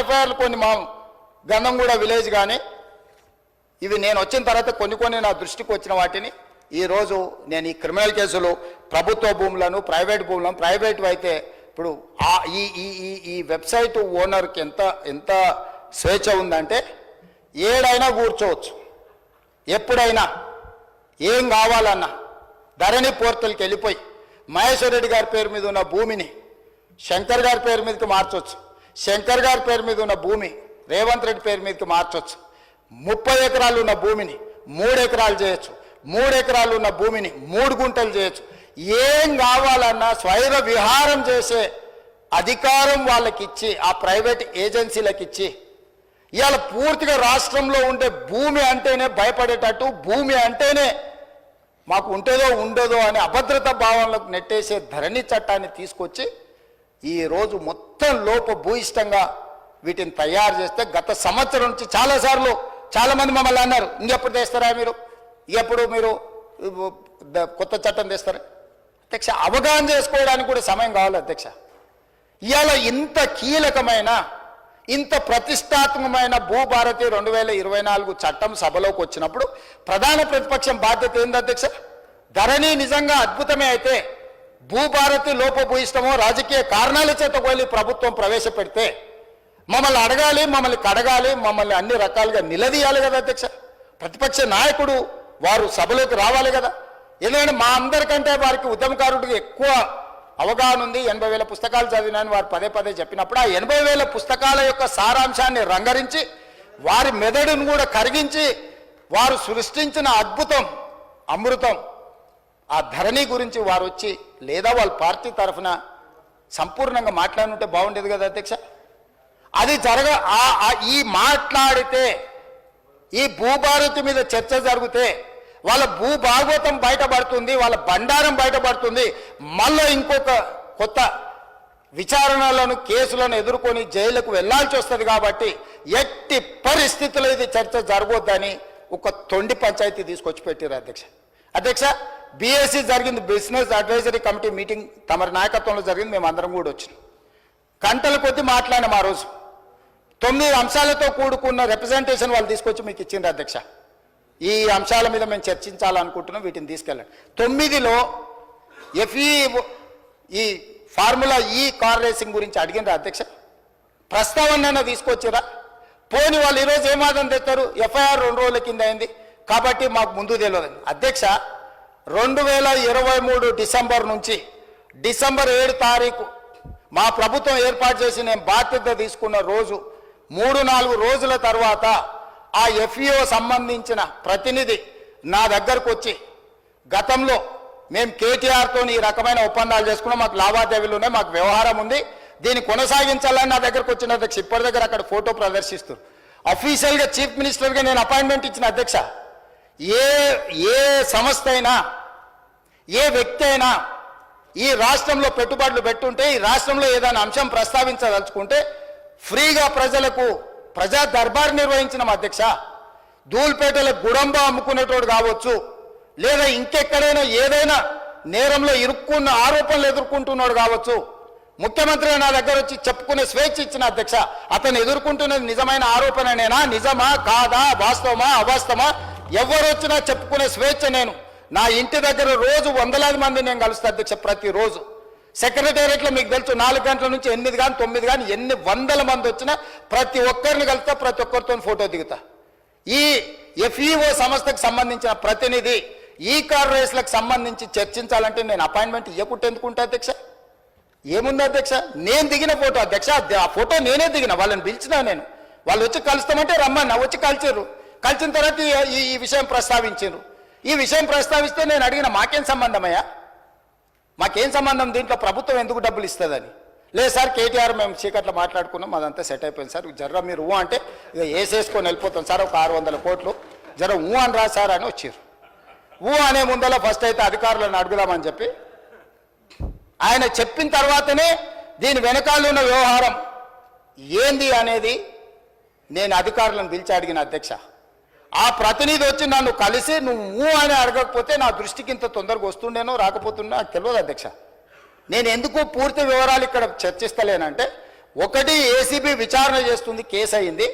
ఎఫ్ఐఆర్లు కొన్ని మా గంధంగూడ విలేజ్ కానీ ఇవి నేను వచ్చిన తర్వాత కొన్ని కొన్ని నా దృష్టికి వచ్చిన వాటిని ఈరోజు నేను ఈ క్రిమినల్ కేసులు ప్రభుత్వ భూములను ప్రైవేట్ భూములను ప్రైవేట్ అయితే ఇప్పుడు ఆ ఈ ఈ ఈ ఈ వెబ్సైట్ ఓనర్కి ఎంత ఎంత స్వేచ్ఛ ఉందంటే ఏడైనా కూర్చోవచ్చు. ఎప్పుడైనా ఏం కావాలన్నా ధరణి పోర్టల్కి వెళ్ళిపోయి మహేశ్వర్ రెడ్డి గారి పేరు మీద ఉన్న భూమిని శంకర్ గారి పేరు మీదకి మార్చవచ్చు శంకర్ గారి పేరు మీద ఉన్న భూమి రేవంత్ రెడ్డి పేరు మీదకి మార్చొచ్చు. ముప్పై ఎకరాలు ఉన్న భూమిని మూడు ఎకరాలు చేయొచ్చు. మూడు ఎకరాలు ఉన్న భూమిని మూడు గుంటలు చేయొచ్చు. ఏం కావాలన్నా స్వైర విహారం చేసే అధికారం వాళ్ళకి ఇచ్చి ఆ ప్రైవేట్ ఏజెన్సీలకు ఇచ్చి ఇవాళ పూర్తిగా రాష్ట్రంలో ఉండే భూమి అంటేనే భయపడేటట్టు భూమి అంటేనే మాకు ఉంటుందో ఉండదో అనే అభద్రత భావనలకు నెట్టేసే ధరణి చట్టాన్ని తీసుకొచ్చి ఈ రోజు మొత్తం లోప భూయిష్టంగా వీటిని తయారు చేస్తే గత సంవత్సరం నుంచి చాలాసార్లు చాలామంది మమ్మల్ని అన్నారు ఇంకెప్పుడు తెస్తారా మీరు? ఎప్పుడు మీరు కొత్త చట్టం తెస్తారా? అధ్యక్ష అవగాహన చేసుకోవడానికి కూడా సమయం కావాలి అధ్యక్ష. ఇవాళ ఇంత కీలకమైన ఇంత ప్రతిష్టాత్మకమైన భూభారతి రెండు వేల ఇరవై నాలుగు చట్టం సభలోకి వచ్చినప్పుడు ప్రధాన ప్రతిపక్షం బాధ్యత ఏంది అధ్యక్ష? ధరణి నిజంగా అద్భుతమే అయితే భూభారతి లోపభూయిష్టమో రాజకీయ కారణాల చేత వెళ్ళి ప్రభుత్వం ప్రవేశపెడితే మమ్మల్ని అడగాలి మమ్మల్ని కడగాలి మమ్మల్ని అన్ని రకాలుగా నిలదీయాలి కదా అధ్యక్ష. ప్రతిపక్ష నాయకుడు వారు సభలోకి రావాలి కదా. ఎందుకంటే మా అందరికంటే వారికి ఉద్యమకారుడికి ఎక్కువ అవగాహన ఉంది. ఎనభై వేల పుస్తకాలు చదివినని వారు పదే పదే చెప్పినప్పుడు ఆ ఎనభై వేల పుస్తకాల యొక్క సారాంశాన్ని రంగరించి వారి మెదడును కూడా కరిగించి వారు సృష్టించిన అద్భుతం అమృతం ఆ ధరణి గురించి వారు వచ్చి లేదా వాళ్ళ పార్టీ తరఫున సంపూర్ణంగా మాట్లాడుంటే బాగుండేది కదా అధ్యక్ష? అది జరగ ఈ మాట్లాడితే ఈ భూభారతి మీద చర్చ జరిగితే వాళ్ళ భూభాగవతం బయటపడుతుంది వాళ్ళ బండారం బయటపడుతుంది. మళ్ళీ ఇంకొక కొత్త విచారణలను కేసులను ఎదుర్కొని జైలుకు వెళ్ళాల్సి వస్తుంది కాబట్టి ఎట్టి పరిస్థితుల్లో ఇది చర్చ జరగొద్దని ఒక తొండి పంచాయతీ తీసుకొచ్చి పెట్టారు అధ్యక్ష. అధ్యక్ష బీఎస్సీ జరిగింది బిజినెస్ అడ్వైజరీ కమిటీ మీటింగ్ తమరి నాయకత్వంలో జరిగింది మేము అందరం కూడా వచ్చినాం. గంటల కొద్ది మాట్లాడినాం ఆ రోజు. తొమ్మిది అంశాలతో కూడుకున్న రిప్రజెంటేషన్ వాళ్ళు తీసుకొచ్చి మీకు ఇచ్చింది అధ్యక్ష. ఈ అంశాల మీద మేము చర్చించాలనుకుంటున్నాం వీటిని తీసుకెళ్ళండి. తొమ్మిదిలో ఎఫ్ఈ ఈ ఫార్ములా ఈ కార్ రేసింగ్ గురించి అడిగిందా అధ్యక్ష. ప్రస్తావన తీసుకొచ్చిరా పోని వాళ్ళు ఈరోజు ఏమాదం తెస్తారు? ఎఫ్ఐఆర్ రెండు రోజుల కింద అయింది. కాబట్టి మాకు ముందు తెలియదు. అధ్యక్ష రెండు వేల ఇరవై మూడు డిసెంబర్ నుంచి డిసెంబర్ ఏడు తారీఖు మా ప్రభుత్వం ఏర్పాటు చేసి నేను బాధ్యత తీసుకున్న రోజు మూడు నాలుగు రోజుల తర్వాత ఆ ఎఫ్ఈఓ సంబంధించిన ప్రతినిధి నా దగ్గరకు వచ్చి గతంలో మేము కేటీఆర్తో ఈ రకమైన ఒప్పందాలు చేసుకున్నాం మాకు లావాదేవీలు ఉన్నాయి మాకు వ్యవహారం ఉంది దీన్ని కొనసాగించాలని నా దగ్గరకు వచ్చిన అధ్యక్ష ఇప్పటి దగ్గర అక్కడ ఫోటో ప్రదర్శిస్తారు అఫీషియల్గా చీఫ్ మినిస్టర్గా నేను అపాయింట్మెంట్ ఇచ్చిన అధ్యక్ష ఏ ఏ సంస్థ అయినా ఏ వ్యక్తి అయినా ఈ రాష్ట్రంలో పెట్టుబడులు పెట్టుంటే ఈ రాష్ట్రంలో ఏదైనా అంశం ప్రస్తావించదలుచుకుంటే ఫ్రీగా ప్రజలకు ప్రజా దర్బార్ నిర్వహించిన అధ్యక్ష ధూల్పేటలో గుడంబ అమ్ముకునేటోడు కావచ్చు లేదా ఇంకెక్కడైనా ఏదైనా నేరంలో ఇరుక్కున్న ఆరోపణలు ఎదుర్కొంటున్నాడు కావచ్చు ముఖ్యమంత్రి నా దగ్గర వచ్చి చెప్పుకునే స్వేచ్ఛ ఇచ్చిన అధ్యక్ష అతను ఎదుర్కొంటున్నది నిజమైన ఆరోపణనేనా నిజమా? కాదా? వాస్తవమా? అవాస్తవమా? ఎవరు వచ్చినా చెప్పుకునే స్వేచ్ఛ నేను. నా ఇంటి దగ్గర రోజు వందలాది మంది నేను కలుస్తా అధ్యక్ష ప్రతిరోజు. సెక్రటేరియట్లో మీకు తెలుసు నాలుగు గంటల నుంచి ఎనిమిది కానీ తొమ్మిది కానీ ఎన్ని వందల మంది వచ్చినా ప్రతి ఒక్కరిని కలుస్తా ప్రతి ఒక్కరితో ఫోటో దిగుతా. ఈ ఎఫ్ఈఓ సంస్థకు సంబంధించిన ప్రతినిధి ఈ కార్ రేస్లకు సంబంధించి చర్చించాలంటే నేను అపాయింట్మెంట్ ఇవ్వకుంటే ఎందుకుంటా అధ్యక్ష? ఏముంది అధ్యక్ష? నేను దిగిన ఫోటో అధ్యక్ష ఆ ఫోటో నేనే దిగిన వాళ్ళని పిలిచినా నేను. వాళ్ళు వచ్చి కలుస్తామంటే రమ్మన్నా వచ్చి కలిచారు కలిసిన తర్వాత ఈ- ఈ విషయం ప్రస్తావించారు. ఈ విషయం ప్రస్తావిస్తే నేను అడిగిన మాకేం సంబంధమయ్యా? మాకేం సంబంధం? దీంట్లో ప్రభుత్వం ఎందుకు డబ్బులు ఇస్తుందని. లేదు సార్ కేటీఆర్ మేము చీకట్లో మాట్లాడుకున్నాం అదంతా సెట్ అయిపోయింది సార్. జర్ర మీరు ఊ అంటే ఇక వేసేసుకొని వెళ్ళిపోతాం సార్ ఒక ఆరు వందల కోట్లు. జర ఊ అని రా సార్ అని వచ్చారు. ఊ అనే ముందల ఫస్ట్ అయితే అధికారులను అడుగుదామని చెప్పి ఆయన చెప్పిన తర్వాతనే దీని వెనకాల ఉన్న వ్యవహారం ఏంది అనేది నేను అధికారులను పిలిచి అడిగిన అధ్యక్ష. ఆ ప్రతినిధి వచ్చి నన్ను కలిసి నువ్వు అని అడగకపోతే నా దృష్టికి ఇంత తొందరగా వస్తుండేనో రాకపోతుండే నాకు తెలియదు అధ్యక్ష. నేను ఎందుకు పూర్తి వివరాలు ఇక్కడ చర్చిస్తలేనంటే ఒకటి ఏసీబీ విచారణ చేస్తుంది కేసు అయింది.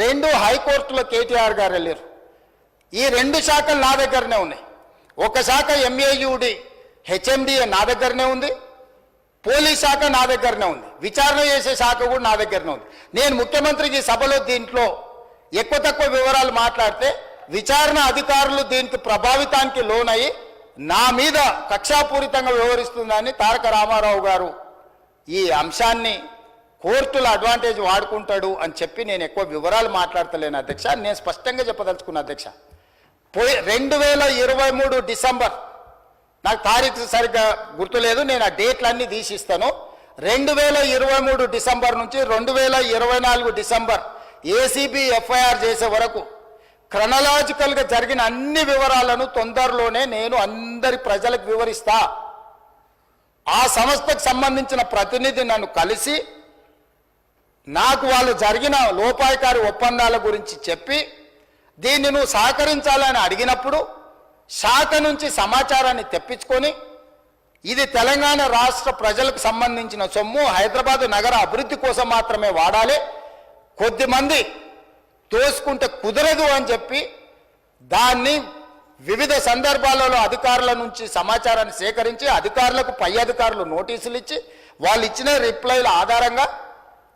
రెండు హైకోర్టులో కేటీఆర్ గారు వెళ్ళారు. ఈ రెండు శాఖలు నా దగ్గరనే ఉన్నాయి. ఒక శాఖ ఎంఏయుడి హెచ్ఎండిఏ నా దగ్గరనే ఉంది. పోలీస్ శాఖ నా దగ్గరనే ఉంది. విచారణ చేసే శాఖ కూడా నా దగ్గరనే ఉంది. నేను ముఖ్యమంత్రికి సభలో దీంట్లో ఎక్కువ తక్కువ వివరాలు మాట్లాడితే విచారణ అధికారులు దీనికి ప్రభావితానికి లోనయ్యి నా మీద కక్షాపూరితంగా వ్యవహరిస్తుందని తారక రామారావు గారు ఈ అంశాన్ని కోర్టుల అడ్వాంటేజ్ వాడుకుంటాడు అని చెప్పి నేను ఎక్కువ వివరాలు మాట్లాడతలేను అధ్యక్ష. నేను స్పష్టంగా చెప్పదలుచుకున్నా అధ్యక్ష పోయి రెండు వేల ఇరవై మూడు డిసెంబర్ నాకు తారీఖు సరిగ్గా గుర్తులేదు నేను ఆ డేట్లన్నీ తీసిస్తాను. రెండు వేల ఇరవై మూడు డిసెంబర్ నుంచి రెండు వేల ఇరవై నాలుగు డిసెంబర్ ఏసీబీ ఎఫ్ఐఆర్ చేసే వరకు క్రనలాజికల్గా జరిగిన అన్ని వివరాలను తొందరలోనే నేను అందరి ప్రజలకు వివరిస్తా. ఆ సంస్థకు సంబంధించిన ప్రతినిధి నన్ను కలిసి నాకు వాళ్ళు జరిగిన లోపాయకారి ఒప్పందాల గురించి చెప్పి దీన్ని నువ్వు సహకరించాలని అడిగినప్పుడు శాఖ నుంచి సమాచారాన్ని తెప్పించుకొని ఇది తెలంగాణ రాష్ట్ర ప్రజలకు సంబంధించిన సొమ్ము హైదరాబాద్ నగర అభివృద్ధి కోసం మాత్రమే వాడాలి. కొద్దిమంది తోసుకుంటే కుదరదు అని చెప్పి దాన్ని వివిధ సందర్భాలలో అధికారుల నుంచి సమాచారాన్ని సేకరించి అధికారులకు పై అధికారులు నోటీసులు ఇచ్చి వాళ్ళు ఇచ్చిన రిప్లైల ఆధారంగా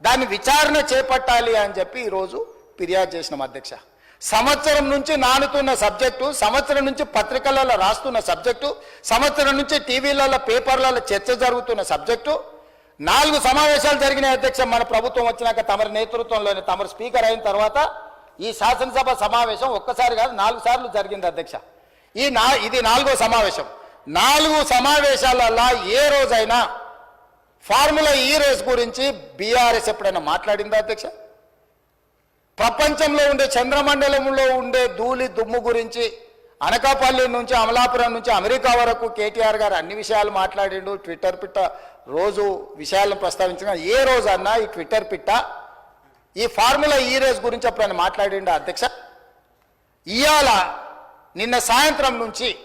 దాన్ని విచారణ చేపట్టాలి అని చెప్పి ఈరోజు ఫిర్యాదు చేసినాం అధ్యక్ష. సంవత్సరం నుంచి నానుతున్న సబ్జెక్టు సంవత్సరం నుంచి పత్రికలలో రాస్తున్న సబ్జెక్టు సంవత్సరం నుంచి టీవీలలో పేపర్లలో చర్చ జరుగుతున్న సబ్జెక్టు నాలుగు సమావేశాలు జరిగినాయి అధ్యక్ష. మన ప్రభుత్వం వచ్చినాక తమరి నేతృత్వంలోని తమరు స్పీకర్ అయిన తర్వాత ఈ శాసనసభ సమావేశం ఒక్కసారి కాదు నాలుగు సార్లు జరిగింది అధ్యక్ష. ఈ నా ఇది నాలుగో సమావేశం. నాలుగు సమావేశాలలో ఏ రోజైనా ఫార్ములా ఈ రేస్ గురించి బీఆర్ఎస్ ఎప్పుడైనా మాట్లాడిందా అధ్యక్ష? ప్రపంచంలో ఉండే చంద్రమండలంలో ఉండే ధూళి దుమ్ము గురించి అనకాపల్లి నుంచి అమలాపురం నుంచి అమెరికా వరకు కేటీఆర్ గారు అన్ని విషయాలు మాట్లాడిండు ట్విట్టర్ పిట్ట రోజు విషయాలను ప్రస్తావించిన ఏ రోజు అన్నా ఈ ట్విట్టర్ పిట్ట ఈ ఫార్ములా ఈ రేస్ గురించి ఎప్పుడైనా మాట్లాడిండు అధ్యక్ష? ఇవాళ నిన్న సాయంత్రం నుంచి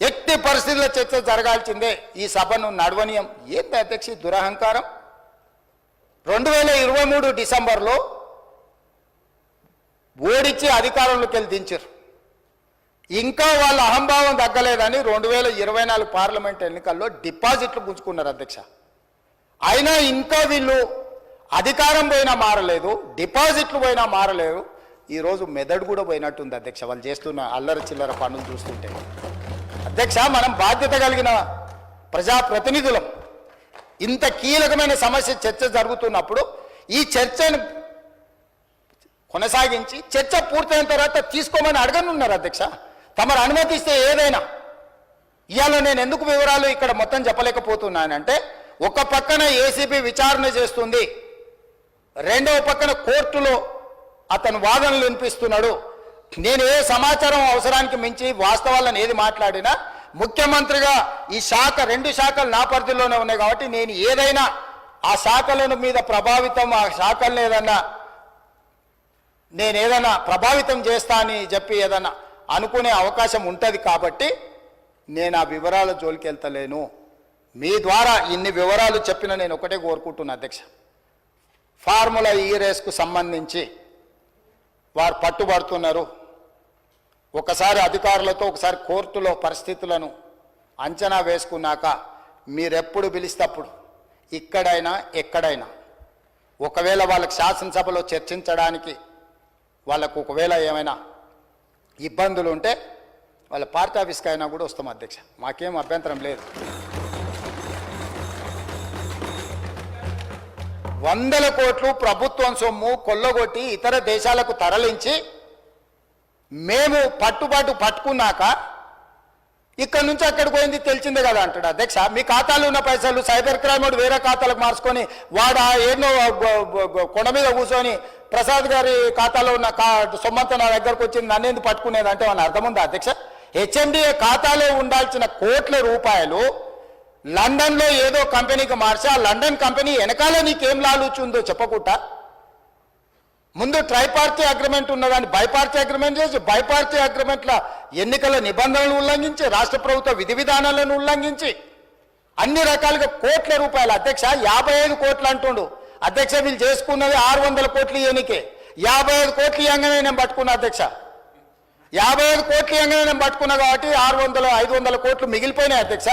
ఎట్టి పరిస్థితుల్లో చర్చ జరగాల్సిందే ఈ సభను నడవనీయం. ఏంటి అధ్యక్ష దురహంకారం? రెండు వేల ఇరవై మూడు డిసెంబర్లో ఓడించి అధికారంలోకి వెళ్ళి దించారు ఇంకా వాళ్ళ అహంభావం తగ్గలేదని రెండు వేల ఇరవై నాలుగు పార్లమెంట్ ఎన్నికల్లో డిపాజిట్లు పుంజుకున్నారు అధ్యక్ష. అయినా ఇంకా వీళ్ళు అధికారం పోయినా మారలేదు డిపాజిట్లు పోయినా మారలేదు. ఈరోజు మెదడు కూడా పోయినట్టుంది అధ్యక్ష వాళ్ళు చేస్తున్న అల్లరి చిల్లర పనులు చూస్తుంటే. అధ్యక్ష మనం బాధ్యత కలిగిన ప్రజాప్రతినిధులం. ఇంత కీలకమైన సమస్య చర్చ జరుగుతున్నప్పుడు ఈ చర్చను కొనసాగించి చర్చ పూర్తయిన తర్వాత తీసుకోమని అడగనున్నారు అధ్యక్ష. తమరు అనుమతిస్తే ఏదైనా. ఇవాళ నేను ఎందుకు వివరాలు ఇక్కడ మొత్తం చెప్పలేకపోతున్నానంటే ఒక పక్కన ఏసీబీ విచారణ చేస్తుంది రెండవ పక్కన కోర్టులో అతను వాదనలు వినిపిస్తున్నాడు. నేను ఏ సమాచారం అవసరానికి మించి వాస్తవాలను ఏది మాట్లాడినా ముఖ్యమంత్రిగా ఈ శాఖ రెండు శాఖలు నా పరిధిలోనే ఉన్నాయి కాబట్టి నేను ఏదైనా ఆ శాఖల మీద ప్రభావితం ఆ శాఖలను ఏదన్నా నేను ఏదైనా ప్రభావితం చేస్తా అని చెప్పి ఏదన్నా అనుకునే అవకాశం ఉంటుంది కాబట్టి నేను ఆ వివరాల జోలికి వెళ్తలేను. మీ ద్వారా ఇన్ని వివరాలు చెప్పిన నేను ఒకటే కోరుకుంటున్నా అధ్యక్ష. ఫార్ములా ఈ రేస్కు సంబంధించి వారు పట్టుబడుతున్నారు. ఒకసారి అధికారులతో ఒకసారి కోర్టులో పరిస్థితులను అంచనా వేసుకున్నాక మీరెప్పుడు పిలిస్తప్పుడు ఇక్కడైనా ఎక్కడైనా. ఒకవేళ వాళ్ళకి శాసనసభలో చర్చించడానికి వాళ్ళకు ఒకవేళ ఏమైనా ఇబ్బందులు ఉంటే వాళ్ళ పార్టీ ఆఫీస్కి అయినా కూడా వస్తాం అధ్యక్ష. మాకేం అభ్యంతరం లేదు. వందల కోట్లు ప్రభుత్వం సొమ్ము కొల్లగొట్టి ఇతర దేశాలకు తరలించి మేము పట్టుబాటు పట్టుకున్నాక ఇక్కడ నుంచి అక్కడికి పోయింది తెలిసిందే కదా అంటాడు. అధ్యక్ష మీ ఖాతాలో ఉన్న పైసలు సైబర్ క్రైమ్ వాడు వేరే ఖాతాలకు మార్చుకొని వాడు ఆ ఎన్నో కొండ మీద కూర్చొని ప్రసాద్ గారి ఖాతాలో ఉన్న కా సొమ్మంతా నా దగ్గరకు వచ్చింది నన్నేంది పట్టుకునేది అంటే వాళ్ళ అర్థం ఉందా అధ్యక్ష? హెచ్ఎండిఏ ఖాతాలో ఉండాల్సిన కోట్ల రూపాయలు లండన్లో ఏదో కంపెనీకి మార్చి ఆ లండన్ కంపెనీ వెనకాల నీకేం లాలుచుందో చెప్పకుండా ముందు ట్రైపార్టీ అగ్రిమెంట్ ఉన్నదాన్ని బైపార్టీ అగ్రిమెంట్ చేసి బైపార్టీ అగ్రిమెంట్ల ఎన్నికల నిబంధనలు ఉల్లంఘించి రాష్ట్ర ప్రభుత్వ విధి విధానాలను ఉల్లంఘించి అన్ని రకాలుగా కోట్ల రూపాయల. అధ్యక్ష యాభై ఐదు కోట్లు అంటుండు. అధ్యక్ష వీళ్ళు చేసుకున్నది ఆరు వందల కోట్లు ఇవ్వనికే యాభై ఐదు కోట్లు ఇవ్వగానే నేను పట్టుకున్నా అధ్యక్ష. యాభై ఐదు కోట్లు ఇవ్వగానే నేను పట్టుకున్నా కాబట్టి ఆరు వందల ఐదు వందల కోట్లు మిగిలిపోయినాయి అధ్యక్ష.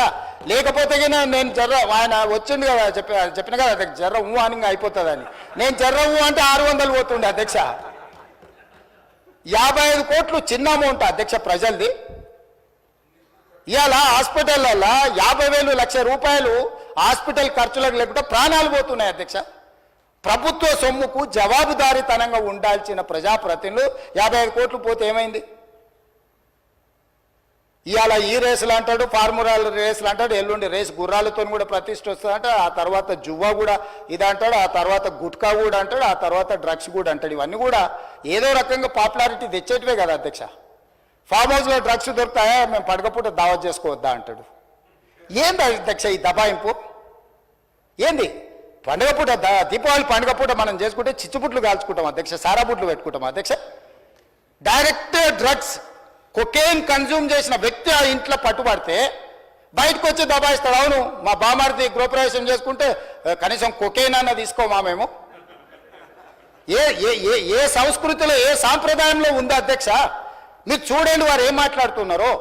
లేకపోతే నేను జర్ర ఆయన వచ్చింది కదా చెప్పి చెప్పిన కదా అధ్యక్ష జర్ర ఊ అని అయిపోతుందని. నేను జర్ర ఊ అంటే ఆరు వందలు పోతుండే అధ్యక్ష. యాభై ఐదు కోట్లు చిన్న అమౌంట్ అధ్యక్ష ప్రజలది. ఇవాళ హాస్పిటల్లో యాభై వేలు లక్ష రూపాయలు హాస్పిటల్ ఖర్చులకు లేకుండా ప్రాణాలు పోతున్నాయి అధ్యక్ష. ప్రభుత్వ సొమ్ముకు జవాబుదారీతనంగా ఉండాల్సిన ప్రజాప్రతినిధులు యాభై ఐదు కోట్లు పోతే ఏమైంది? ఇవాళ ఈ రేసులు అంటాడు ఫార్ములాల రేసులు అంటాడు ఎల్లుండి రేసు గుర్రాలతో కూడా ప్రతిష్ట వస్తుందంట ఆ తర్వాత జువ్వా కూడా ఇది అంటాడు ఆ తర్వాత గుట్కా కూడా అంటాడు ఆ తర్వాత డ్రగ్స్ కూడా అంటాడు. ఇవన్నీ కూడా ఏదో రకంగా పాపులారిటీ తెచ్చేటివే కదా అధ్యక్ష. ఫామ్ హౌస్లో డ్రగ్స్ దొరుకుతాయా? మేము పడకపోతే దావత్ చేసుకోవద్దా అంటాడు. ఏంది అధ్యక్ష ఈ దబాయింపు? ఏంది? పండుగ పూట దీపావళి పండుగ పూట మనం చేసుకుంటే చిచ్చుబుట్లు కాల్చుకుంటాం అధ్యక్ష సారా బుట్లు పెట్టుకుంటాం అధ్యక్ష. డైరెక్ట్ డ్రగ్స్ కొకేన్ కన్జ్యూమ్ చేసిన వ్యక్తి ఆ ఇంట్లో పట్టుబడితే బయటకు వచ్చి దబాయిస్తాడు. అవును మా బామారిది గృహప్రవేశం చేసుకుంటే కనీసం కొకేన్ అన్న తీసుకోమా మేము? ఏ ఏ ఏ ఏ సంస్కృతిలో ఏ సాంప్రదాయంలో ఉందా అధ్యక్ష? మీరు చూడండి వారు ఏం మాట్లాడుతున్నారో.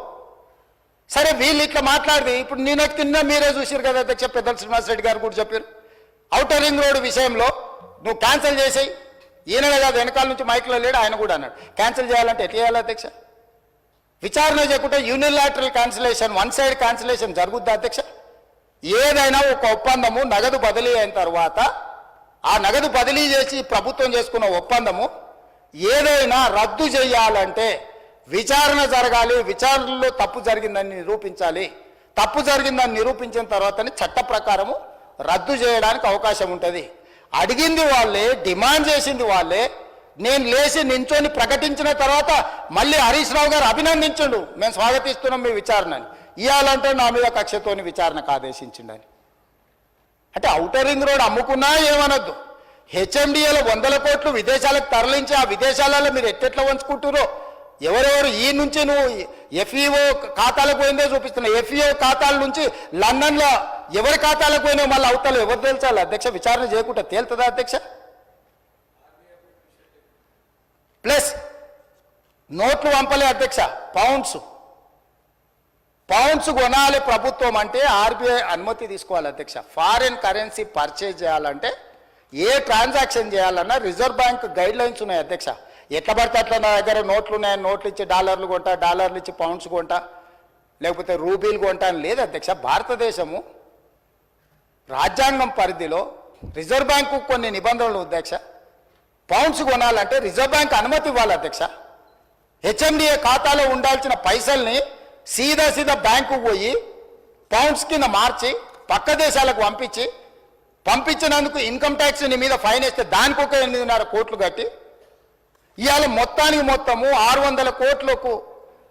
సరే వీళ్ళు ఇట్లా మాట్లాడింది ఇప్పుడు నేను కింద మీరే చూసారు కదా అధ్యక్ష పెద్దల శ్రీనివాసరెడ్డి గారు కూడా చెప్పారు. అవుటర్ రింగ్ రోడ్ విషయంలో నువ్వు క్యాన్సిల్ చేసేయి. ఈయన కాదు వెనకాల నుంచి మైక్లో లేడు ఆయన కూడా అన్నాడు. క్యాన్సిల్ చేయాలంటే ఎట్లా చేయాలి అధ్యక్ష? విచారణ చేయకుంటే unilateral cancellation one side cancellation జరుగుద్దా అధ్యక్ష? ఏదైనా ఒక ఒప్పందము నగదు బదిలీ అయిన తర్వాత ఆ నగదు బదిలీ చేసి ప్రభుత్వం చేసుకున్న ఒప్పందము ఏదైనా రద్దు చేయాలంటే విచారణ జరగాలి విచారణలో తప్పు జరిగిందని నిరూపించాలి. తప్పు జరిగిందని నిరూపించిన తర్వాతనే చట్ట ప్రకారము రద్దు చేయడానికి అవకాశం ఉంటుంది. అడిగింది వాళ్ళే డిమాండ్ చేసింది వాళ్ళే నేను లేచి నించొని ప్రకటించిన తర్వాత మళ్ళీ హరీష్ రావు గారు అభినందించండు. మేము స్వాగతిస్తున్నాం మీ విచారణని. ఇవ్వాలంటే నా మీద కక్షతోని విచారణకు ఆదేశించిండని. అంటే ఔటర్ రింగ్ రోడ్ అమ్ముకున్నా ఏమనొద్దు. హెచ్ఎండిఏలో వందల కోట్లు విదేశాలకు తరలించి ఆ విదేశాలలో మీరు ఎట్టెట్లా వంచుకుంటారో ఎవరెవరు ఈ నుంచి నువ్వు ఎఫ్ఈఓ ఖాతాలకు పోయిందో చూపిస్తున్నావు ఎఫ్ఈఓ ఖాతాల నుంచి లండన్లో ఎవరి ఖాతాలకు పోయినావు మళ్ళీ అవతల ఎవరు తెలుసాలి అధ్యక్ష విచారణ చేయకుండా తేలుతుందా అధ్యక్ష? ప్లస్ నోట్లు పంపలే అధ్యక్ష పౌండ్స్ పౌండ్స్ కొనాలి ప్రభుత్వం అంటే ఆర్బీఐ అనుమతి తీసుకోవాలి అధ్యక్ష. ఫారిన్ కరెన్సీ పర్చేజ్ చేయాలంటే ఏ ట్రాన్సాక్షన్ చేయాలన్నా రిజర్వ్ బ్యాంక్ గైడ్ లైన్స్ ఉన్నాయి అధ్యక్ష. ఎట్లా పడితే అట్లా నా దగ్గర నోట్లు ఉన్నాయి నోట్లు ఇచ్చి డాలర్లు కొంటా డాలర్లు ఇచ్చి పౌండ్స్ కొంటా లేకపోతే రూబీలు కొంటా అని లేదు అధ్యక్ష. భారతదేశము రాజ్యాంగం పరిధిలో రిజర్వ్ బ్యాంకు కొన్ని నిబంధనలు అధ్యక్ష. పౌండ్స్ కొనాలంటే రిజర్వ్ బ్యాంక్ అనుమతి ఇవ్వాలి అధ్యక్ష. హెచ్ఎండిఏ ఖాతాలో ఉండాల్సిన పైసల్ని సీదా సీదా బ్యాంకు పోయి పౌండ్స్ కింద మార్చి పక్క దేశాలకు పంపించి పంపించినందుకు ఇన్కమ్ ట్యాక్స్ నీ మీద ఫైన్ వేస్తే దానికి ఒక ఎనిమిదిన్నర కోట్లు కట్టి ఇవాళ మొత్తానికి మొత్తము ఆరు వందల కోట్లకు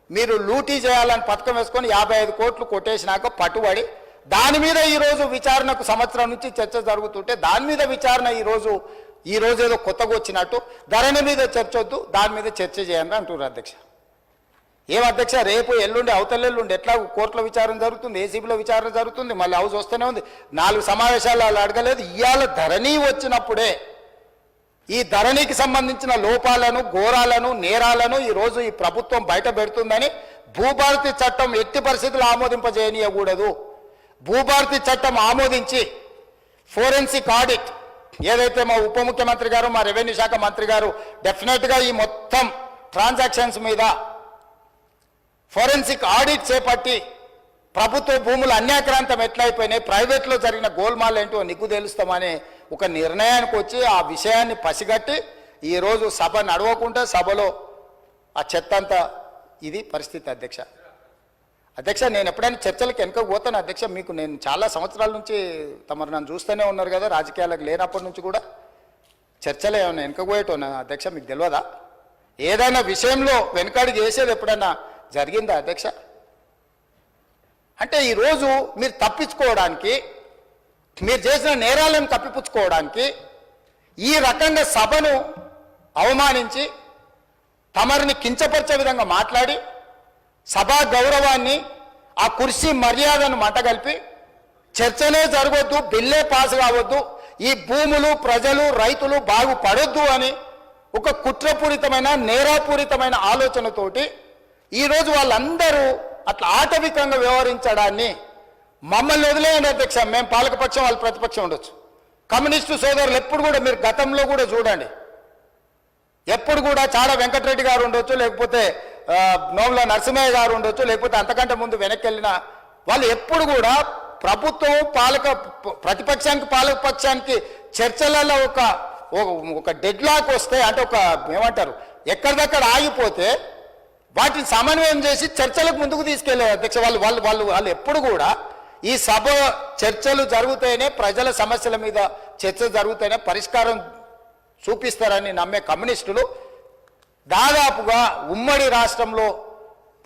మీరు లూటీ చేయాలని పథకం వేసుకొని యాభై ఐదు కోట్లు కొట్టేసినాక పట్టుబడి దాని మీద ఈరోజు విచారణకు సంవత్సరం నుంచి చర్చ జరుగుతుంటే దాని మీద విచారణ ఈరోజు ఈ రోజు ఏదో కొత్తగా వచ్చినట్టు ధరణి మీద చర్చ వద్దు దాని మీద చర్చ చేయండి అంటున్నారు అధ్యక్ష. ఏం అధ్యక్ష రేపు ఎల్లుండి అవతలెల్లుండి ఎట్లా కోర్టులో విచారణ జరుగుతుంది ఏసీబీలో విచారణ జరుగుతుంది మళ్ళీ హౌస్ వస్తూనే ఉంది. నాలుగు సమావేశాలు వాళ్ళు అడగలేదు ఇవాళ ధరణి వచ్చినప్పుడే ఈ ధరణికి సంబంధించిన లోపాలను ఘోరాలను నేరాలను ఈ రోజు ఈ ప్రభుత్వం బయట పెడుతుందని భూభారతి చట్టం ఎట్టి పరిస్థితులు ఆమోదింపజేయనీయకూడదు. భూభారతి చట్టం ఆమోదించి ఫోరెన్సిక్ ఆడిట్ ఏదైతే మా ఉప ముఖ్యమంత్రి గారు మా రెవెన్యూ శాఖ మంత్రి గారు డెఫినెట్గా ఈ మొత్తం ట్రాన్సాక్షన్స్ మీద ఫోరెన్సిక్ ఆడిట్ చేపట్టి ప్రభుత్వ భూములు అన్యాక్రాంతం ఎట్లయిపోయినాయి ప్రైవేట్లో జరిగిన గోల్మాల్ ఏంటో నిగ్గు తెలుస్తామని ఒక నిర్ణయానికి వచ్చి ఆ విషయాన్ని పసిగట్టి ఈరోజు సభ నడవకుండా సభలో ఆ చెత్త అంతా ఇది పరిస్థితి అధ్యక్ష. అధ్యక్ష నేను ఎప్పుడైనా చర్చలకు వెనుక పోతాను. అధ్యక్ష మీకు నేను చాలా సంవత్సరాల నుంచి తమరు నన్ను చూస్తూనే ఉన్నారు కదా రాజకీయాలకు లేనప్పటి నుంచి కూడా చర్చలు ఏమైనా వెనుకపోయేటోనా అధ్యక్ష మీకు తెలియదా? ఏదైనా విషయంలో వెనకడికి చేసేది ఎప్పుడైనా జరిగిందా అధ్యక్ష? అంటే ఈరోజు మీరు తప్పించుకోవడానికి మీరు చేసిన నేరాలను కప్పిపుచ్చుకోవడానికి ఈ రకంగా సభను అవమానించి తమరిని కించపరిచే విధంగా మాట్లాడి సభా గౌరవాన్ని ఆ కుర్సీ మర్యాదను మంటగలిపి చర్చనే జరగొద్దు బిల్లే పాస్ కావద్దు ఈ భూములు ప్రజలు రైతులు బాగుపడొద్దు అని ఒక కుట్రపూరితమైన నేరాపూరితమైన ఆలోచనతోటి ఈరోజు వాళ్ళందరూ అట్లా ఆటవికంగా వ్యవహరించడాన్ని మమ్మల్ని వదిలేయండి అధ్యక్ష. మేము పాలకపక్షం వాళ్ళు ప్రతిపక్షం ఉండొచ్చు. కమ్యూనిస్టు సోదరులు ఎప్పుడు కూడా మీరు గతంలో కూడా చూడండి. ఎప్పుడు కూడా చాడ వెంకటరెడ్డి గారు ఉండొచ్చు లేకపోతే నోముల నరసింహయ్య గారు ఉండొచ్చు లేకపోతే అంతకంటే ముందు వెనక్కి వెళ్ళిన వాళ్ళు ఎప్పుడు కూడా ప్రభుత్వం పాలక ప్రతిపక్షానికి పాలక పక్షానికి చర్చలలో ఒక ఒక- డెడ్ లాక్ వస్తే అంటే ఒక ఏమంటారు ఎక్కడిదక్కడ ఆగిపోతే వాటిని సమన్వయం చేసి చర్చలకు ముందుకు తీసుకెళ్ళారు అధ్యక్ష వాళ్ళు వాళ్ళు వాళ్ళు వాళ్ళు ఎప్పుడు కూడా ఈ సభ చర్చలు జరుగుతాయనే ప్రజల సమస్యల మీద చర్చ జరుగుతాయనే పరిష్కారం చూపిస్తారని నమ్మే కమ్యూనిస్టులు దాదాపుగా ఉమ్మడి రాష్ట్రంలో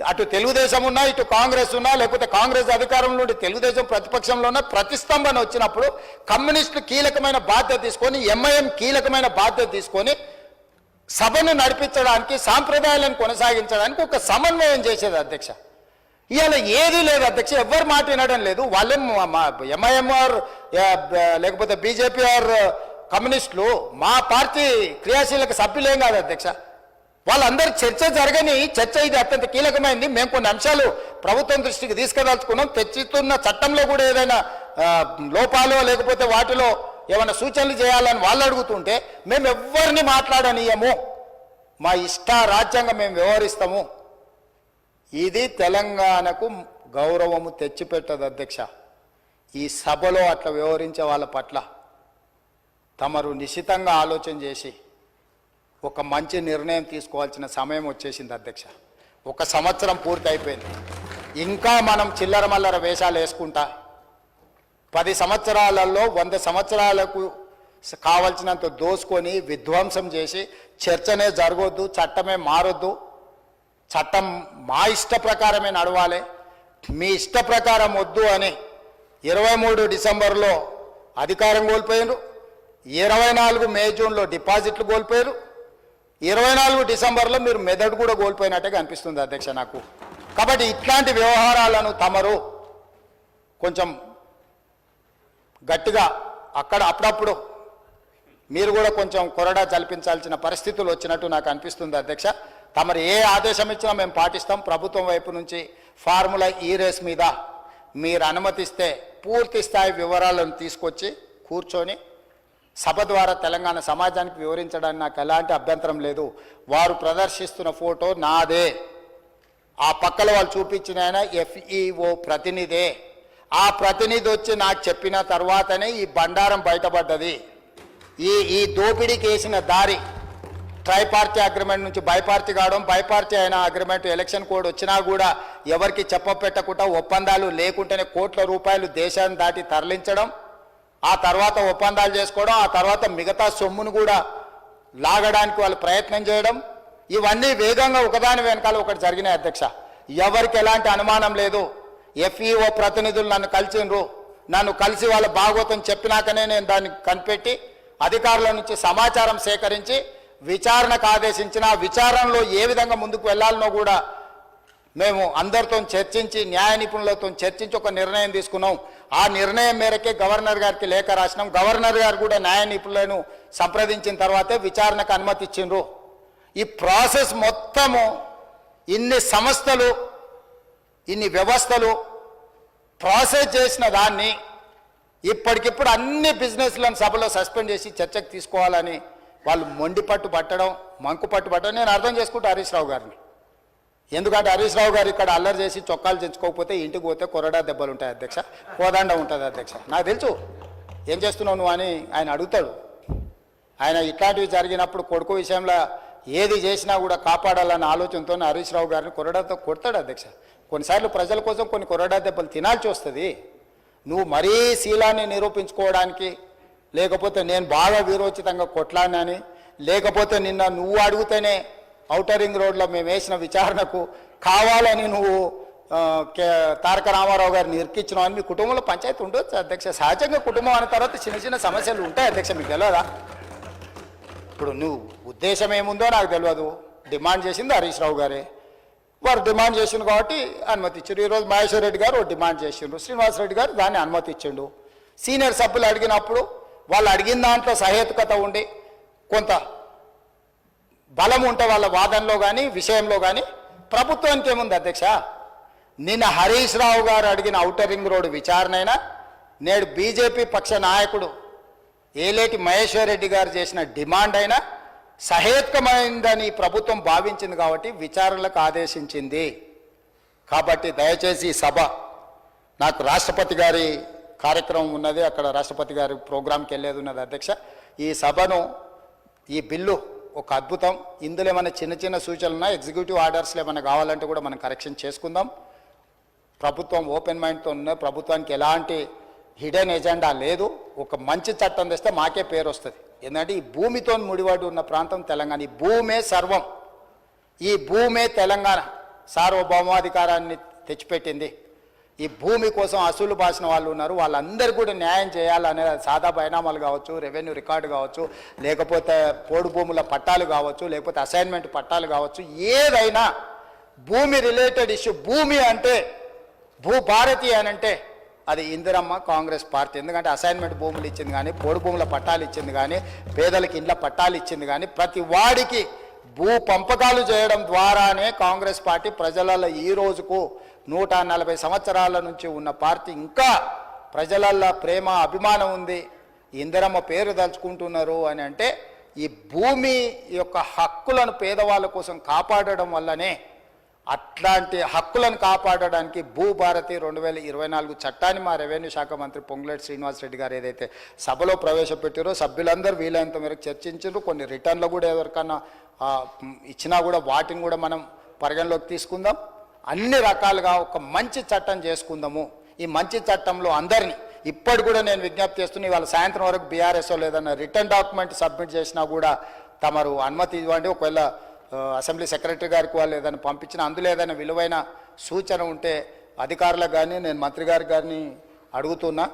అటు తెలుగుదేశం ఉన్నా ఇటు కాంగ్రెస్ ఉన్నా లేకపోతే కాంగ్రెస్ అధికారంలో ఉండి తెలుగుదేశం ప్రతిపక్షంలో ఉన్న ప్రతిస్తంభన వచ్చినప్పుడు కమ్యూనిస్టులు కీలకమైన బాధ్యత తీసుకొని ఎంఐఎం కీలకమైన బాధ్యత తీసుకొని సభను నడిపించడానికి సాంప్రదాయాలను కొనసాగించడానికి ఒక సమన్వయం చేసేది అధ్యక్ష. ఇవాళ ఏదీ లేదు అధ్యక్ష ఎవ్వరు మాట వినడం లేదు. వాళ్ళేం ఎంఐఎంఆర్ లేకపోతే బీజేపీ ఆర్ కమ్యూనిస్టులు మా పార్టీ క్రియాశీలక సభ్యులేం కాదు అధ్యక్ష. వాళ్ళందరూ చర్చ జరగని చర్చ ఇది అత్యంత కీలకమైంది. మేము కొన్ని అంశాలు ప్రభుత్వం దృష్టికి తీసుకుదలుచుకున్నాం తెచ్చుతున్న చట్టంలో కూడా ఏదైనా లోపాలో లోపాలు లేకపోతే వాటిలో ఏమైనా సూచనలు చేయాలని వాళ్ళు అడుగుతుంటే మేము ఎవ్వరిని మాట్లాడనీయము. మా ఇష్ట రాజ్యాంగం మేము వ్యవహరిస్తాము. ఇది తెలంగాణకు గౌరవము తెచ్చిపెట్టదు అధ్యక్ష. ఈ సభలో అట్లా వ్యవహరించే వాళ్ళ పట్ల తమరు నిశితంగా ఆలోచన చేసి ఒక మంచి నిర్ణయం తీసుకోవాల్సిన సమయం వచ్చేసింది అధ్యక్ష. ఒక సంవత్సరం పూర్తి అయిపోయింది ఇంకా మనం చిల్లర మల్లర వేషాలు వేసుకుంటా పది సంవత్సరాలలో వంద సంవత్సరాలకు కావలసినంత దోసుకొని విధ్వంసం చేసి చర్చనే జరగొద్దు చట్టమే మారొద్దు. చట్టం మా ఇష్ట ప్రకారమే నడవాలి. మీ ఇష్ట ప్రకారం వద్దు అని ఇరవై మూడు డిసెంబర్లో అధికారం కోల్పోయారు ఇరవై నాలుగు మే జూన్లో డిపాజిట్లు కోల్పోయారు ఇరవై నాలుగు డిసెంబర్లో మీరు మెదడు కూడా కోల్పోయినట్టుగా అనిపిస్తుంది అధ్యక్ష నాకు. కాబట్టి ఇట్లాంటి వ్యవహారాలను తమరు కొంచెం గట్టిగా అక్కడ అప్పుడప్పుడు మీరు కూడా కొంచెం కొరడా జల్పించాల్సిన పరిస్థితులు వచ్చినట్టు నాకు అనిపిస్తుంది అధ్యక్ష. తమరు ఏ ఆదేశం ఇచ్చినా మేము పాటిస్తాం. ప్రభుత్వం వైపు నుంచి ఫార్ములా ఈ రేస్ మీద మీరు అనుమతిస్తే పూర్తి స్థాయి వివరాలను తీసుకొచ్చి కూర్చొని సభ ద్వారా తెలంగాణ సమాజానికి వివరించడానికి నాకు ఎలాంటి అభ్యంతరం లేదు. వారు ప్రదర్శిస్తున్న ఫోటో నాదే. ఆ పక్కల వాళ్ళు చూపించిన ఆయన ఎఫ్ఈఓ ప్రతినిధే. ఆ ప్రతినిధి వచ్చి నాకు చెప్పిన తర్వాతనే ఈ బండారం బయటపడ్డది. ఈ ఈ దోపిడీకి వేసిన దారి ట్రైపార్టీ అగ్రిమెంట్ నుంచి బైపార్టీ కావడం బైపార్టీ అయిన అగ్రిమెంట్ ఎలక్షన్ కోడ్ వచ్చినా కూడా ఎవరికి చెప్పపెట్టకుండా ఒప్పందాలు లేకుంటేనే కోట్ల రూపాయలు దేశాన్ని దాటి తరలించడం ఆ తర్వాత ఒప్పందాలు చేసుకోవడం ఆ తర్వాత మిగతా సొమ్మును కూడా లాగడానికి వాళ్ళు ప్రయత్నం చేయడం ఇవన్నీ వేగంగా ఒకదాని వెనకాల ఒకటి జరిగినాయి అధ్యక్ష. ఎవరికి ఎలాంటి అనుమానం లేదు. ఎఫ్ఈఓ ప్రతినిధులు నన్ను కలిసిండ్రు. నన్ను కలిసి వాళ్ళ భాగవతం చెప్పినాకనే నేను దాన్ని కనిపెట్టి అధికారుల నుంచి సమాచారం సేకరించి విచారణకు ఆదేశించిన విచారణలో ఏ విధంగా ముందుకు వెళ్ళాలనో కూడా మేము అందరితో చర్చించి న్యాయ నిపుణులతో చర్చించి ఒక నిర్ణయం తీసుకున్నాం. ఆ నిర్ణయం మేరకే గవర్నర్ గారికి లేఖ రాసినాం. గవర్నర్ గారు కూడా న్యాయ నిపుణులను సంప్రదించిన తర్వాతే విచారణకు అనుమతి ఇచ్చిండ్రు. ఈ ప్రాసెస్ మొత్తము ఇన్ని సంస్థలు ఇన్ని వ్యవస్థలు ప్రాసెస్ చేసిన దాన్ని ఇప్పటికిప్పుడు అన్ని బిజినెస్లను సభలో సస్పెండ్ చేసి చర్చకు తీసుకోవాలని వాళ్ళు మొండిపట్టు పట్టడం మంకు పట్టు పట్టడం నేను అర్థం చేసుకుంటా హరీష్ రావు గారిని. ఎందుకంటే హరీష్ రావు గారు ఇక్కడ అల్లరి చేసి చొక్కాలు తెచ్చుకోకపోతే ఇంటికి పోతే కొరడా దెబ్బలు ఉంటాయి అధ్యక్ష. కోదండ ఉంటుంది అధ్యక్ష. నాకు తెలుసు. ఏం చేస్తున్నావు నువ్వు అని ఆయన అడుగుతాడు. ఆయన ఇట్లాంటివి జరిగినప్పుడు కొడుకు విషయంలో ఏది చేసినా కూడా కాపాడాలన్న ఆలోచనతో హరీష్ రావు గారిని కొరడాతో కొడతాడు అధ్యక్ష. కొన్నిసార్లు ప్రజల కోసం కొన్ని కొరడా దెబ్బలు తినాల్సి వస్తుంది. నువ్వు మరీ శీలాన్ని నిరూపించుకోవడానికి లేకపోతే నేను బాగా వీరోచితంగా కొట్లానని లేకపోతే నిన్న నువ్వు అడిగితేనే ఔటరింగ్ రోడ్లో మేము వేసిన విచారణకు కావాలని నువ్వు కే- తారక రామారావు గారిని ఇరికించినావు అని మీ కుటుంబంలో పంచాయతీ ఉండొచ్చు అధ్యక్ష. సహజంగా కుటుంబం అన్న తర్వాత చిన్న చిన్న సమస్యలు ఉంటాయి అధ్యక్ష మీకు తెలియదా ఇప్పుడు నువ్వు ఉద్దేశం ఏముందో నాకు తెలియదు డిమాండ్ చేసింది హరీష్ రావు గారే. వారు డిమాండ్ చేసిండు కాబట్టి అనుమతి ఇచ్చారు ఈరోజు మహేశ్వర్ రెడ్డి గారు డిమాండ్ చేసిండు శ్రీనివాస్ రెడ్డి గారు దాన్ని అనుమతి ఇచ్చిండు. సీనియర్ సభ్యులు అడిగినప్పుడు వాళ్ళు అడిగిన దాంట్లో సహేతుకత ఉండి కొంత బలం ఉంటే వాళ్ళ వాదనలో కానీ విషయంలో కానీ ప్రభుత్వానికి ఏముంది అధ్యక్ష? నిన్న హరీష్ రావు గారు అడిగిన ఔటర్ రింగ్ రోడ్డు అయినా నేడు బీజేపీ పక్ష నాయకుడు ఏలేటి మహేశ్వర్ రెడ్డి గారు చేసిన డిమాండ్ అయినా సహేతుకమైందని ప్రభుత్వం భావించింది కాబట్టి విచారణలకు ఆదేశించింది. కాబట్టి దయచేసి ఈ సభ నాకు రాష్ట్రపతి గారి కార్యక్రమం ఉన్నది అక్కడ రాష్ట్రపతి గారి ప్రోగ్రాంకి వెళ్ళేది ఉన్నది అధ్యక్ష. ఈ సభను ఈ బిల్లు ఒక అద్భుతం. ఇందులో ఏమైనా చిన్న చిన్న సూచనలు ఎగ్జిక్యూటివ్ ఆర్డర్స్లో ఏమైనా కావాలంటే కూడా మనం కరెక్షన్ చేసుకుందాం. ప్రభుత్వం ఓపెన్ మైండ్తో ఉన్న ప్రభుత్వానికి ఎలాంటి హిడెన్ ఎజెండా లేదు. ఒక మంచి చట్టం తెస్తే మాకే పేరు వస్తుంది. ఎందుకంటే ఈ భూమితో ముడిపడి ఉన్న ప్రాంతం తెలంగాణ. ఈ భూమే సర్వం. ఈ భూమే తెలంగాణ. సార్వభౌమాధికారాన్ని తెచ్చిపెట్టింది. ఈ భూమి కోసం అసూలు బాసిన వాళ్ళు ఉన్నారు. వాళ్ళందరూ కూడా న్యాయం చేయాలనే సాదా బైనామాలు కావచ్చు రెవెన్యూ రికార్డు కావచ్చు లేకపోతే పోడు భూముల పట్టాలు కావచ్చు లేకపోతే అసైన్మెంట్ పట్టాలు కావచ్చు ఏదైనా భూమి రిలేటెడ్ ఇష్యూ భూమి అంటే భూభారతి అని అంటే అది ఇందిరమ్మ కాంగ్రెస్ పార్టీ. ఎందుకంటే అసైన్మెంట్ భూములు ఇచ్చింది కానీ పోడు భూముల పట్టాలు ఇచ్చింది కానీ పేదలకు ఇండ్ల పట్టాలు ఇచ్చింది కానీ ప్రతి వాడికి భూ పంపకాలు చేయడం ద్వారానే కాంగ్రెస్ పార్టీ ప్రజలలో ఈ రోజుకు నూట నలభై సంవత్సరాల నుంచి ఉన్న పార్టీ ఇంకా ప్రజలల్లో ప్రేమ అభిమానం ఉంది. ఇందిరమ్మ పేరు తలుచుకుంటున్నారు అని అంటే ఈ భూమి యొక్క హక్కులను పేదవాళ్ళ కోసం కాపాడడం వల్లనే అట్లాంటి హక్కులను కాపాడడానికి భూభారతి రెండు వేల ఇరవై నాలుగు చట్టాన్ని మా రెవెన్యూ శాఖ మంత్రి పొంగులేటి శ్రీనివాసరెడ్డి గారు ఏదైతే సభలో ప్రవేశపెట్టారో సభ్యులందరూ వీలైనంత మేరకు చర్చించారు. కొన్ని రిటర్న్లు కూడా ఎవరికన్నా ఇచ్చినా కూడా వాటిని కూడా మనం పరిగణలోకి తీసుకుందాం. అన్ని రకాలుగా ఒక మంచి చట్టం చేసుకుందాము. ఈ మంచి చట్టంలో అందరినీ ఇప్పటి కూడా నేను విజ్ఞప్తి చేస్తున్నా ఇవాళ సాయంత్రం వరకు బీఆర్ఎస్ఓ లేదన్న రిటర్న్ డాక్యుమెంట్ సబ్మిట్ చేసినా కూడా తమరు అనుమతి ఇవ్వండి. ఒకవేళ అసెంబ్లీ సెక్రటరీ గారికి వాళ్ళు ఏదైనా పంపించిన అందులో ఏదైనా విలువైన సూచన ఉంటే అధికారులకు కానీ నేను మంత్రి గారికి కానీ అడుగుతున్నా.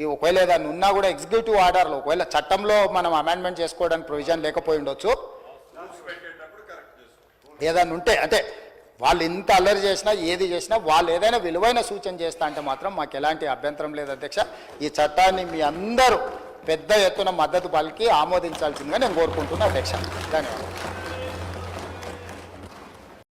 ఈ ఒకవేళ ఏదైనా ఉన్నా కూడా ఎగ్జిక్యూటివ్ ఆర్డర్లో ఒకవేళ చట్టంలో మనం అమెండ్మెంట్ చేసుకోవడానికి ప్రొవిజన్ లేకపోయి ఉండొచ్చు. ఏదైనా ఉంటే అంటే వాళ్ళు ఇంత అల్లరి చేసినా ఏది చేసినా వాళ్ళు ఏదైనా విలువైన సూచన చేస్తా అంటే మాత్రం మాకు ఎలాంటి అభ్యంతరం లేదు అధ్యక్ష. ఈ చట్టాన్ని మీ అందరూ పెద్ద ఎత్తున మద్దతు పలికి ఆమోదించాల్సిందిగా నేను కోరుకుంటున్నాను అధ్యక్ష. ధన్యవాదాలు.